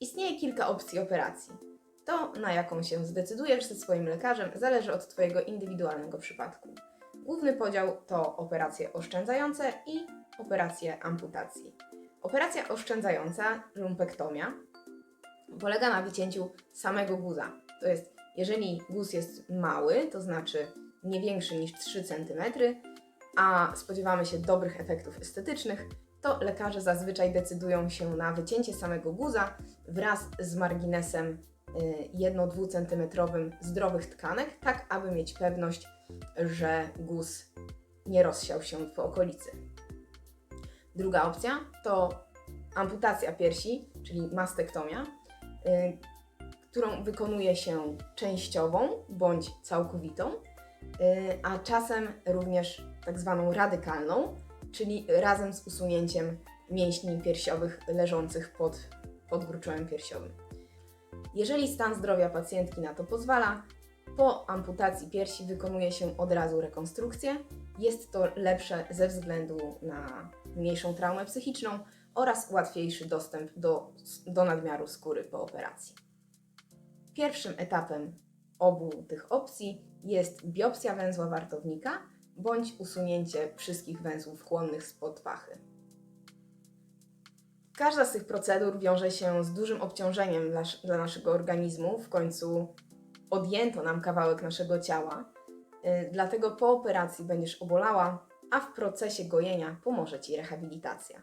Istnieje kilka opcji operacji. To, na jaką się zdecydujesz ze swoim lekarzem, zależy od Twojego indywidualnego przypadku. Główny podział to operacje oszczędzające i operacje amputacji. Operacja oszczędzająca, lumpektomia, polega na wycięciu samego guza. To jest, jeżeli guz jest mały, to znaczy nie większy niż 3 cm, a spodziewamy się dobrych efektów estetycznych, to lekarze zazwyczaj decydują się na wycięcie samego guza wraz z marginesem 1-2 cm zdrowych tkanek, tak aby mieć pewność, że guz nie rozsiał się w okolicy. Druga opcja to amputacja piersi, czyli mastektomia, y, którą wykonuje się częściową bądź całkowitą, y, a czasem również tak zwaną radykalną, czyli razem z usunięciem mięśni piersiowych leżących pod podgruczołem piersiowym. Jeżeli stan zdrowia pacjentki na to pozwala, po amputacji piersi wykonuje się od razu rekonstrukcję. Jest to lepsze ze względu na mniejszą traumę psychiczną oraz łatwiejszy dostęp do, do nadmiaru skóry po operacji. Pierwszym etapem obu tych opcji jest biopsja węzła wartownika bądź usunięcie wszystkich węzłów chłonnych spod pachy. Każda z tych procedur wiąże się z dużym obciążeniem dla, dla naszego organizmu. W końcu odjęto nam kawałek naszego ciała, y, dlatego po operacji będziesz obolała, a w procesie gojenia pomoże Ci rehabilitacja.